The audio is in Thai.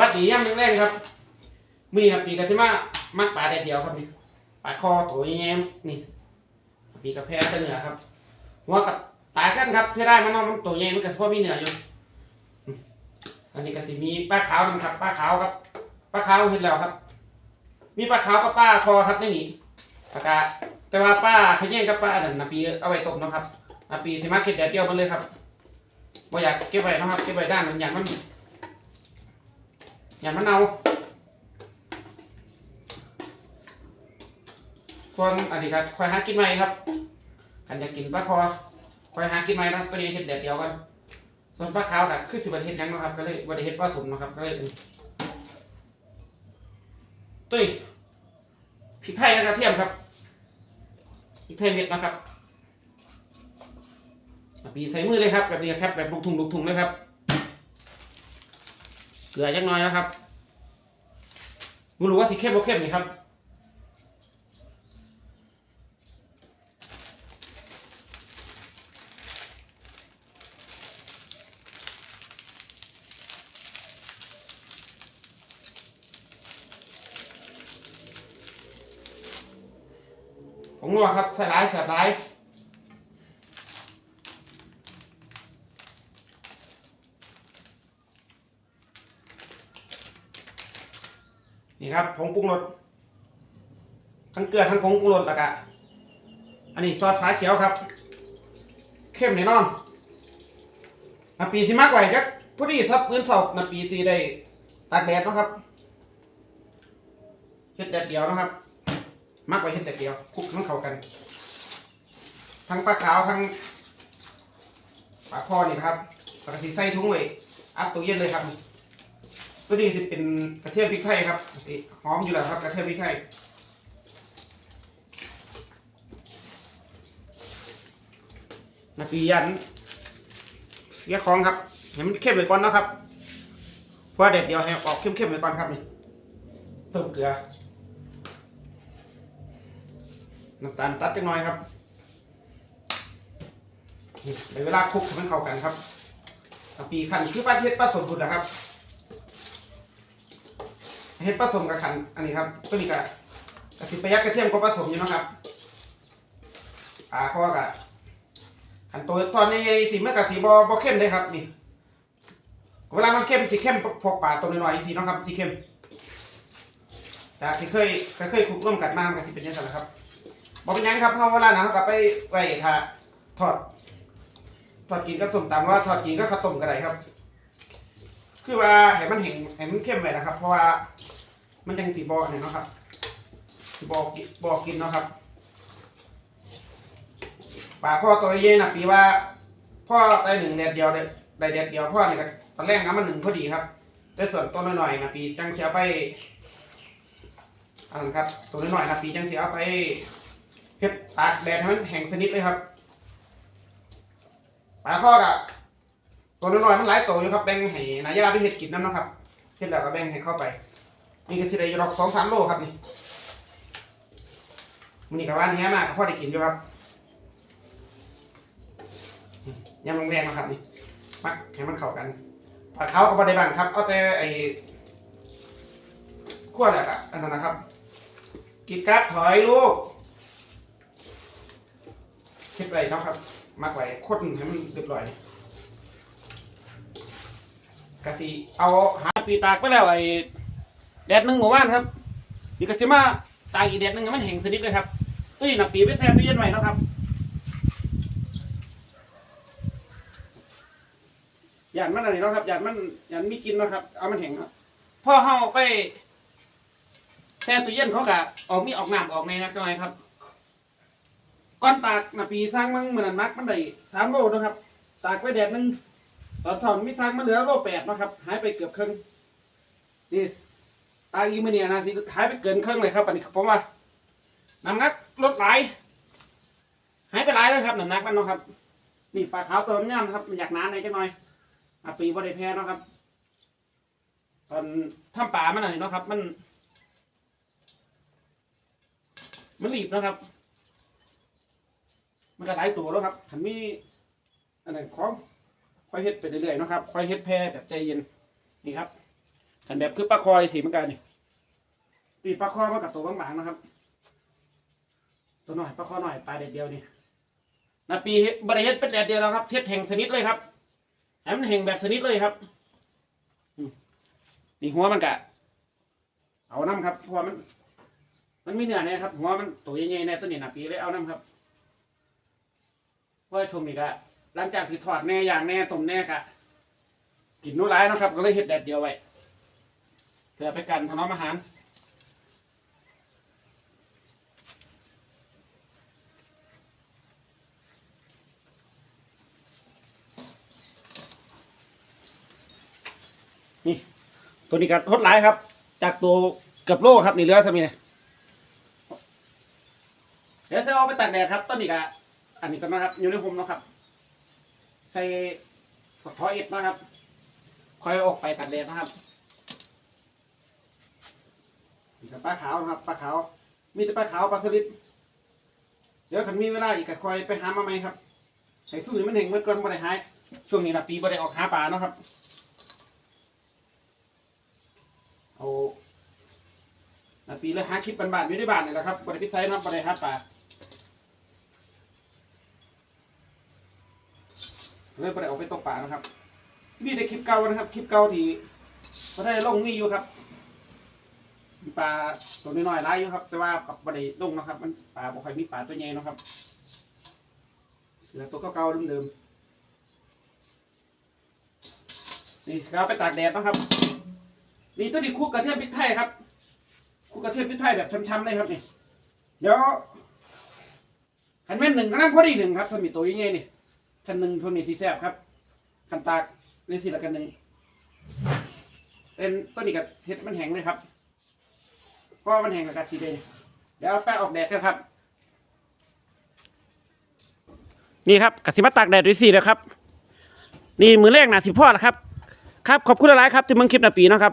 วัสดีย่ำแรกๆครับมือนี้นะปีกะทิมามักปลาแดดเดียวครับนี่ปลาคอตัวแย้มนี่ปีกระแพรเสนือครับหัวกับตายกันครับใช้ได้มันนอนมันตัวแย้มมันกับพ่อมีเหนืออยู่อันนี้ก็สิมีปลาขาวนะครับปลาขาวครับปลาขาวเห็นแล้วครับ มีปลาขาวกับปลาคอครับในนี่ปลากาแต่ว่าปลาขย่งกับปลาอันนั้นนะปีเอาไว้ต้มนะครับนะปีสิมาเก็บแดดเดียวมันเลยครับบ่อยากเก็บไว้นะครับเก็บไว้ด้านมันอย่างมัน อย่ามันเอาส่วนอันนี้ครับคอยหากินใหม่ครับขันอยากกินปลาคอคอยหากินใหม่นะตัวนี้เห็ดแดดเดียวกัน ส่วนปลาขาวน่ะคือสิบวันเห็ดยังนะครับ ก็เลยวันเห็ดปลาสมนะครับ ก็เลยเป็นตุ้ยพริกไทยและกระเทียมครับพริกไทยเม็ดนะครับปีใส่มือเลยครับแบบนี้ครับแบบลูกทุ่งลูกทุ่งเลยครับ ลือจักน่อยนะครับม่รู้ว่าสิเข้มบ่เข้มนี่ครับผมรู้ครับใส่ร้ายใส่ร้าย นี่ครับผงปรุงรสทั้งเกลือทั้งผงปรุงรสแล้วก็อันนี้ซอสฟ้าเขียวครับ เข้มแน่นอนนาปีสิมากไว้ครับพอดีครับเงินสอบนาปีสีได้ตากแดดนะครับเฮ็ดแดดเดียวนะครับ มากกว่าเห็ดแต่เดียวคลุกทั้งเข้ากัน ทั้งปลาขาวทั้งปลาคอนี่ครับปกติใส่ถุงไว้อัดตู้เย็นเลยครับ ตัวนี้จะเป็นกระเทียมพริกไทยครับหอมอยู่แล้วครับกระเทียมพริกไทยนาปียันเยี่ยของครับให้มันเข้มไปก่อนนะครับเพราะเด็ดเดียวให้ออกเข้มๆไปก่อนครับนี่เพิ่มเกลือน้ำตาลตัดจังหน่อยครับในเวลาคลุกให้มันเข้ากันครับกะปีขันคือปลาเฮ็ดปลาสมสุดนะครับ เฮ็ดปลาสมกับขันอันนี้ครับตัวนี้ก็กะทิประยัดกระเทียมกับปลาสมอยู่นะครับปลาข้อกะขันตัวตอนนี้สีมันกะสีบอบอเข้มเลยครับนี่เวลามันเข้มสีเข้มพวกปลาตัวน้อยๆสีนะครับสีเข้มจากที่เคยเคยเคยคลุกร่วมกันมามันกะทิเป็นยังไงล่ะครับบอกเป็นยังครับเพราะเวลานะเขากลับไปไว้ถ้าทอดทอดกินกับสมตำว่าทอดกินก็ข้าวต้มก็ได้ครับ คือว่าให้มันแห้งให้มันเข้มไว้นะครับ เพราะว่ามันยังสีบอเนี่ยนาะครับบอกิบอกินเนาะครับปลาข้อตัวเย็นนะปีว่าพ่อได้หนึ่งแดดเดียวได้ได้แดดเดียวพ่อเนี่ยตอนแรกน้ำมันหนึ่งพอดีครับแต่ส่วนตัวน้อยๆนะปีจังเสียไปอันนั้นครับตัวน้อยๆนะปีจังเสียไปเฮ็ดตากแดดให้มันแห้งสนิทเลยครับปลาข้อกะ ตัวน้อยๆมันหลายตัวอยู่ครับแบ่งให้นายาไปเฮ็ดกินนั่นนะครับเฮ็ดแล้วก็แบ่งให้เข้าไป นี่ก็สิได้อยู่ดอกสองสามโลครับนี่มันนี่กับว่านี้มากก็พอได้กินอยู่ครับยำแรงนะครับนี่มักให้มันเข้ากันปลาเขาก็บ่ได้บ้างครับเอาแต่ไอ้ขั้วแหละครับอันนั้นนะครับกินกับถอยลูกเฮ็ดไว้นะครับมักไว้คนให้มันเรียบร้อย กะสิเอาหาปีตากไปแล้วไอ้แดดหนึ่งหมู่บ้านครับนี่ก็สิมาตากอีกแดดหนึ่งมันแห้งสนิทเลยครับตู้นี้น่ะปีไปแช่ตู้เย็นไว้เนาะครับหยานมันอะไรเนาะครับหยานมันหยานมีกินเนาะครับ เอามันแห้งเนาะพ่อเฮาไปแช่ตู้เย็นเขากะออกมีออกน้ำออกในนักหน่อยครับก้อนตากนะปีสร้างมันเหมือนนักมันได้สามโลนะครับ ตากไว้แดดหนึง ตอนถอนมีสร้างมันเหลือโลแปดนะครับ หายไปเกือบครึ่งนี่ตากอีมือเนี่ยนะสิหายไปเกินครึ่งเลยครับอันนี้ผมว่าน้ำหนักลดหลายหายไปหลายเลยครับน้ำหนักมันเนาะครับ นี่ปลาขาวตัวนี้นะครับ มันอยากหนาในจังหน่อยอปีบ่ได้แพ้เนาะครับ ตอนทำป่ามันอะไรเนาะครับ มัน มันรีบนะครับ มันก็หลายตัวแล้วครับขันมีอันไหนของ อยเฮ็ดไปเรื่อยๆนะครับค่อยเฮ็ดแพร่แบบใจเย็นนี่ครับขันแบบคือปลาคอยสีเหมือนกันนี่ปีปลาคอมากับตัวบางๆนะครับ ตัวหน่อยปลาคอหน่อยปลาเด็ดเดียวนี่นาปีบริเฮ็ดเป็นแดดเดียวแล้วครับเทียดแห่งสนิทเลยครับให้มันแห่งแบบสนิทเลยครับนี่หัวมันกะ เอาน้ำครับเพราะว่ามัน มันมีเนื้อเนี่ครับหัวมันตัวใหญ่ๆในตัวนี้นาปีเลยเอาน้ำครับว่าชมนี่กะ หลังจากที่ทอดแน่อย่างแน่ต้มแน่กะกินนู้ร้ายนะครับ ก็เลยเฮ็ดแดดเดียวไว้เพื่อไปกันถนอมอาหารนี่ตัวนี้ก็ทดหลายครับ จากตัวเกือบโลครับนี่เหลือสมีเนี่ยเดี๋ยวจะเอาไปตากแดดครับต้นนี้ก็อันนี้ก็นะครับอยู่ในผมนะครับ ส่ฝักทอเอ็ดนะครับค่อยออกไปตากแดดนะครับนี่ก็ปลาขาวนะครับปลาขาว มีแต่ปลาขาวปลาสลิดเดี๋ยวคันมีเวลาอีกก็ค่อยไปหามาใหม่ครับให้สู้ให้มันเห็งมื่อก่อนบ่ได้หายช่วงนี้นะปีบ่ได้ออกหาปลาเนาะครับเอานาปีเลยหาคลิปบ้านๆอยู่ในบ้านนี่แหละครับบ่ได้พิสัยนะครับบ่ได้หาปลา เลยบ่ได้ออกไปตกปลานะครับ มีแต่คลิปเก่านะครับ คลิปเก่าที่บ่ได้ลงมีอยู่ครับมีปลาตัวน้อยๆหลายอยู่ครับ แต่ว่ากับบ่ได้ลงนะครับ มันปลาบ่ค่อยมีปลาตัวใหญ่นะครับเหลือตัวเก่าๆเดิมๆนี่ครับไปตากแดดนะครับ นี่ตัวนี้คุกกระเทียมพริกไทยครับคุกกระเทียมพริกไทยแบบช้ำๆเลยครับนี่เดี๋ยวขันแม่นหนึ่งก็นั่งพอดีหนึ่งครับสมีตัวยังไงนี่ ขันหนึ่งทนนี่สีแซบครับขันตากเลยสิละกันหนึ่งเป็นตัวนี้กับเห็ดมันแห้งเลยครับเพราะว่ามันแห้งกับกะทิเลยเดี๋ยวเอาแป้งออกแดดกันครับ นี่ครับกะทิมาตากแดดด้วยสินะครับ นี่มือแรกหนะสิพ่อละครับ ครับขอบคุณหลายๆครับที่มึงคลิปหนาปีนะครับ